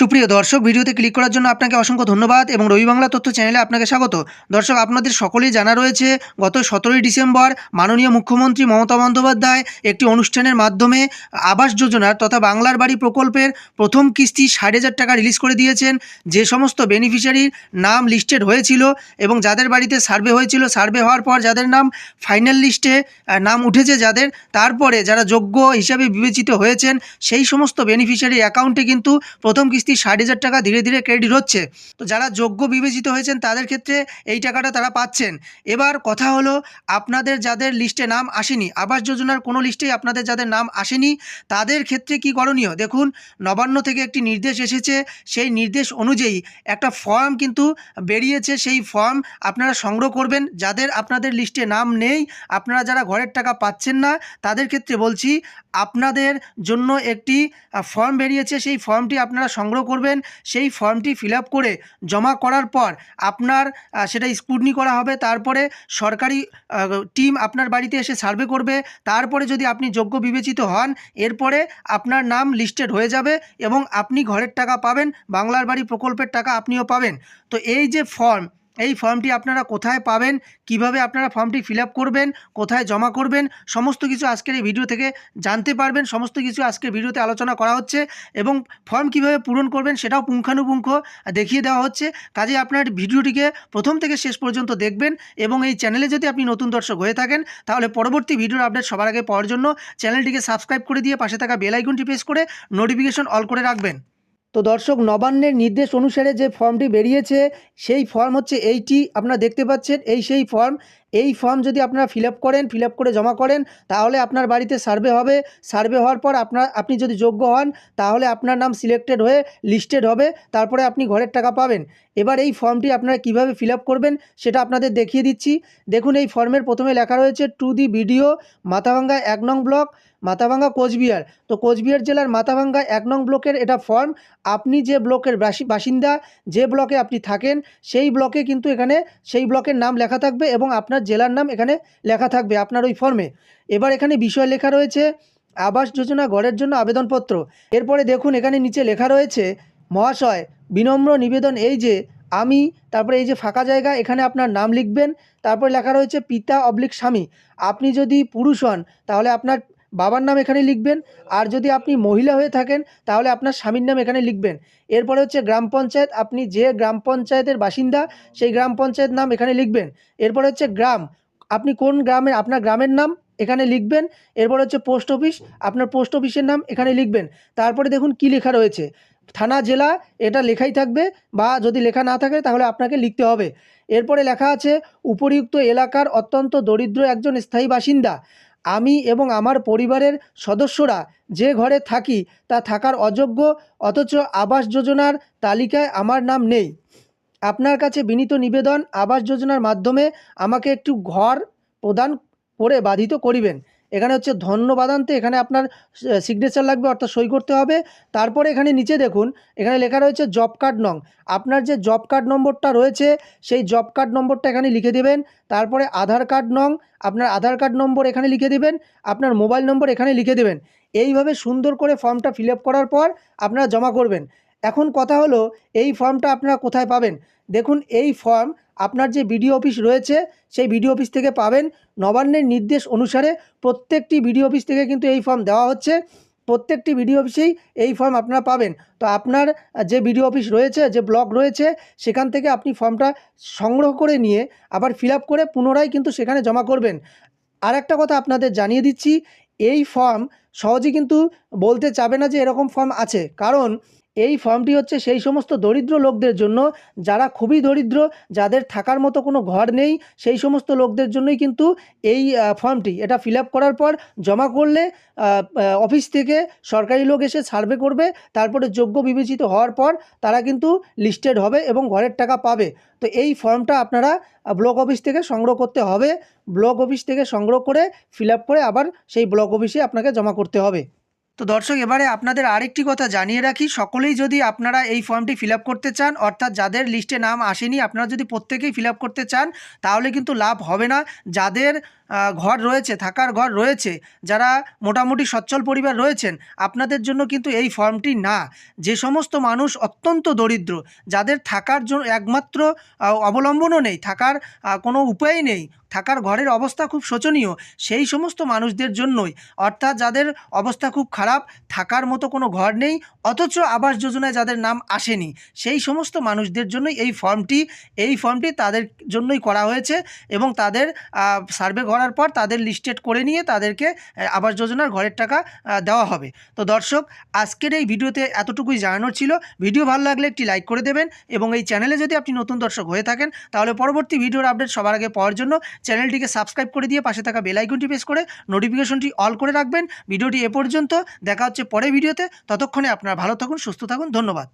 সুপ্রিয় দর্শক, ভিডিওতে ক্লিক করার জন্য আপনাকে অসংখ্য ধন্যবাদ এবং রবি বাংলা তথ্য চ্যানেলে আপনাকে স্বাগত। দর্শক, আপনাদের সকলেই জানা রয়েছে, গত সতেরোই ডিসেম্বর মাননীয় মুখ্যমন্ত্রী মমতা বন্দ্যোপাধ্যায় একটি অনুষ্ঠানের মাধ্যমে আবাস যোজনার তথা বাংলার বাড়ি প্রকল্পের প্রথম কিস্তি ষাট হাজার টাকা রিলিজ করে দিয়েছেন। যে সমস্ত বেনিফিশিয়ারির নাম লিস্টেড হয়েছিল এবং যাদের বাড়িতে সার্ভে হয়েছিল সার্ভে হওয়ার পর যাদের নাম ফাইনাল লিস্টে নাম উঠেছে যাদের, তারপরে যারা যোগ্য হিসাবে বিবেচিত হয়েছেন, সেই সমস্ত বেনিফিশিয়ারির অ্যাকাউন্টে কিন্তু প্রথম কিস্তি ষাট হাজার টাকা ধীরে ধীরে ক্রেডিট হচ্ছে। তো যারা যোগ্য বিবেচিত হয়েছেন, তাদের ক্ষেত্রে এই টাকাটা তারা পাচ্ছেন। এবার কথা হলো, আপনাদের যাদের লিস্টে নাম আসেনি, আবাস যোজনার কোনো লিস্টেই আপনাদের যাদের নাম আসেনি, তাদের ক্ষেত্রে কি করণীয়? দেখুন, নবান্ন থেকে একটি নির্দেশ এসেছে, সেই নির্দেশ অনুযায়ী একটা ফর্ম কিন্তু বেরিয়েছে, সেই ফর্ম আপনারা সংগ্রহ করবেন। যাদের আপনাদের লিস্টে নাম নেই, আপনারা যারা ঘরের টাকা পাচ্ছেন না, তাদের ক্ষেত্রে বলছি, আপনাদের জন্য একটি ফর্ম বেরিয়েছে, সেই ফর্মটি আপনারা সংগ্রহ করবেন, সেই ফর্মটি ফিল করে জমা করার পর আপনার সেটা স্ক্রুটনি করা হবে, তারপরে সরকারি টিম আপনার বাড়িতে এসে সার্ভে করবে, তারপরে যদি আপনি যোগ্য বিবেচিত হন, এরপরে আপনার নাম লিস্টেড হয়ে যাবে এবং আপনি ঘরের টাকা পাবেন, বাংলার বাড়ি প্রকল্পের টাকা আপনিও পাবেন। তো এই যে ফর্ম এই ফর্মটি আপনারা কোথায় পাবেন, কীভাবে আপনারা ফর্মটি ফিল করবেন, কোথায় জমা করবেন, সমস্ত কিছু আজকের এই ভিডিও থেকে জানতে পারবেন, সমস্ত কিছু আজকের ভিডিওতে আলোচনা করা হচ্ছে এবং ফর্ম কীভাবে পূরণ করবেন সেটাও পুঙ্খানুপুঙ্খ দেখিয়ে দেওয়া হচ্ছে। কাজে আপনার ভিডিওটিকে প্রথম থেকে শেষ পর্যন্ত দেখবেন এবং এই চ্যানেলে যদি আপনি নতুন দর্শক হয়ে থাকেন, তাহলে পরবর্তী ভিডিওর আপডেট সবার আগে পাওয়ার জন্য চ্যানেলটিকে সাবস্ক্রাইব করে দিয়ে পাশে থাকা বেল আইকনটি প্রেস করে নোটিফিকেশন অল করে রাখবেন। তো দর্শক, নবান্নের নির্দেশ অনুসারে যে ফর্মটি বেরিয়েছে, সেই ফর্ম হচ্ছে এইটি। আপনারা দেখতে পাচ্ছেন, এই সেই ফর্ম এই ফর্ম যদি আপনারা ফিল করেন ফিল করে জমা করেন, তাহলে আপনার বাড়িতে সার্ভে হবে। সার্ভে হওয়ার পর আপনার, আপনি যদি যোগ্য হন, তাহলে আপনার নাম সিলেক্টেড হয়ে লিস্টেড হবে। তারপরে আপনি ঘরের টাকা পাবেন। এবার এই ফর্মটি আপনারা কীভাবে ফিল করবেন, সেটা আপনাদের দেখিয়ে দিচ্ছি। দেখুন, এই ফর্মের প্রথমে লেখা রয়েছে টু দি ভিডিও মাথাভাঙ্গা এক নং ব্লক, মাথাভাঙ্গা কোচবিহার। তো কোচবিহার জেলার মাথাভাঙ্গা এক নং ব্লকের এটা ফর্ম আপনি যে ব্লকের বাসি- বাসিন্দা, যে ব্লকে আপনি থাকেন, সেই ব্লকে কিন্তু এখানে, সেই ব্লকের নাম লেখা থাকবে এবং আপনার জেলার নাম এখানে লেখা থাকবে আপনার ওই ফর্মে এবার এখানে বিষয় লেখা রয়েছে, আবাস যোজনা গড়ের জন্য আবেদনপত্র। এরপরে দেখুন এখানে নিচে লেখা রয়েছে, মহাশয়, বিনম্র নিবেদন এই যে, আমি, তারপরে এই যে ফাঁকা জায়গা, এখানে আপনার নাম লিখবেন, তারপরে লেখা রয়েছে, পিতা অবলিক স্বামী। আপনি যদি পুরুষ হন, তাহলে আপনার বাবার নাম এখানে লিখবেন। আর যদি আপনি মহিলা হয়ে থাকেন, তাহলে আপনার স্বামীর নাম এখানে লিখবেন। এরপরে হচ্ছে গ্রাম পঞ্চায়েত। আপনি যে গ্রাম পঞ্চায়েতের বাসিন্দা, সেই গ্রাম পঞ্চায়েত নাম এখানে লিখবেন। এরপরে হচ্ছে গ্রাম। আপনি কোন গ্রামে, আপনার গ্রামের নাম এখানে লিখবেন। এরপর হচ্ছে পোস্ট অফিস। আপনার পোস্ট অফিসের নাম এখানে লিখবেন। তারপরে দেখুন কি লেখা রয়েছে। থানা, জেলা, এটা লেখাই থাকবে বা যদি লেখা না থাকে, তাহলে আপনাকে লিখতে হবে। এরপরে লেখা আছে, উপরিউক্ত এলাকার অত্যন্ত দরিদ্র একজন স্থায়ী বাসিন্দা। আমি এবং আমার পরিবারের সদস্যরা যে ঘরে থাকি তা থাকার অযোগ্য, অথচ আবাস যোজনার তালিকায় আমার নাম নেই। আপনার কাছে বিনীত নিবেদন, আবাস যোজনার মাধ্যমে আমাকে একটু ঘর প্রদান করে বাধিত করিবেন। এখানে হচ্ছে ধন্যবাদান্তে এখানে আপনার সিগনেচার লাগবে, অর্থাৎ সই করতে হবে। তারপরে এখানে নিচে দেখুন, এখানে লেখা রয়েছে জব কার্ড নং আপনার যে জব কার্ড নম্বরটা রয়েছে, সেই জব কার্ড নম্বরটা এখানে লিখে দেবেন। তারপরে আধার কার্ড নং আপনার আধার কার্ড নম্বর এখানে লিখে দেবেন, আপনার মোবাইল নম্বর এখানে লিখে দেবেন। এইভাবে সুন্দর করে ফর্মটা ফিল করার পর আপনারা জমা করবেন। এখন কথা হলো, এই ফর্মটা আপনারা কোথায় পাবেন? দেখুন, এই ফর্ম আপনার যে বিডিও অফিস রয়েছে, সেই বিডিও অফিস থেকে পাবেন নবান্নের নির্দেশ অনুসারে প্রত্যেকটি বিডিও অফিস থেকে কিন্তু এই ফর্ম দেওয়া হচ্ছে। প্রত্যেকটি বিডিও অফিসেই এই ফর্ম আপনারা পাবেন। তো আপনার যে বিডিও অফিস রয়েছে, যে ব্লক রয়েছে, সেখান থেকে আপনি ফর্মটা সংগ্রহ করে নিয়ে আবার ফিল করে পুনরায় কিন্তু সেখানে জমা করবেন। আর একটা কথা আপনাদের জানিয়ে দিচ্ছি, এই ফর্ম সহজে কিন্তু বলতে চাবে না যে এরকম ফর্ম আছে। কারণ এই ফর্মটি হচ্ছে সেই সমস্ত দরিদ্র লোকদের জন্য, যারা খুবই দরিদ্র, যাদের থাকার মতো কোনো ঘর নেই, সেই সমস্ত লোকদের জন্যই কিন্তু এই ফর্মটি। এটা ফিল করার পর জমা করলে অফিস থেকে সরকারি লোক এসে সার্ভে করবে, তারপরে যোগ্য বিবেচিত হওয়ার পর তারা কিন্তু লিস্টেড হবে এবং ঘরের টাকা পাবে। তো এই ফর্মটা আপনারা ব্লক অফিস থেকে সংগ্রহ করতে হবে ব্লক অফিস থেকে সংগ্রহ করে ফিল করে আবার সেই ব্লক অফিসে আপনাকে জমা করতে হবে। তো দর্শক, এবারে আপনাদের আরেকটি কথা জানিয়ে রাখি। সকলেই যদি আপনারা এই ফর্মটি ফিল করতে চান, অর্থাৎ যাদের লিস্টে নাম আসেনি, আপনারা যদি প্রত্যেকেই ফিল করতে চান, তাহলে কিন্তু লাভ হবে না। যাদের ঘর রয়েছে, থাকার ঘর রয়েছে, যারা মোটামুটি সচ্ছল পরিবার রয়েছেন, আপনাদের জন্য কিন্তু এই ফর্মটি না। যে সমস্ত মানুষ অত্যন্ত দরিদ্র, যাদের থাকার জন্য একমাত্র অবলম্বনও নেই, থাকার কোনো উপায় নেই থাকার ঘরের অবস্থা খুব শোচনীয়, সেই সমস্ত মানুষদের জন্যই। অর্থাৎ যাদের অবস্থা খুব খারাপ, থাকার মতো কোনো ঘর নেই, অথচ আবাস যোজনায় যাদের নাম আসেনি, সেই সমস্ত মানুষদের জন্যই এই ফর্মটি এই ফর্মটি তাদের জন্যই করা হয়েছে এবং তাদের সার্ভে করার পর তাদের লিস্টেড করে নিয়ে তাদেরকে আবাস যোজনার ঘরের টাকা দেওয়া হবে। তো দর্শক, আজকের এই ভিডিওতে এতটুকুই জানানোর ছিল। ভিডিও ভালো লাগলে একটি লাইক করে দেবেন এবং এই চ্যানেলে যদি আপনি নতুন দর্শক হয়ে থাকেন, তাহলে পরবর্তী ভিডিওর আপডেট সবার আগে পাওয়ার জন্য চ্যানেলটিকে সাবস্ক্রাইব করে দিয়ে পাশে থাকা বেল আইকনটি প্রেস করে নোটিফিকেশনটি অল করে রাখবেন। ভিডিওটি এ পর্যন্ত। দেখা হচ্ছে পরে ভিডিওতে। ততক্ষণে আপনারা ভালো থাকুন, সুস্থ থাকুন। ধন্যবাদ।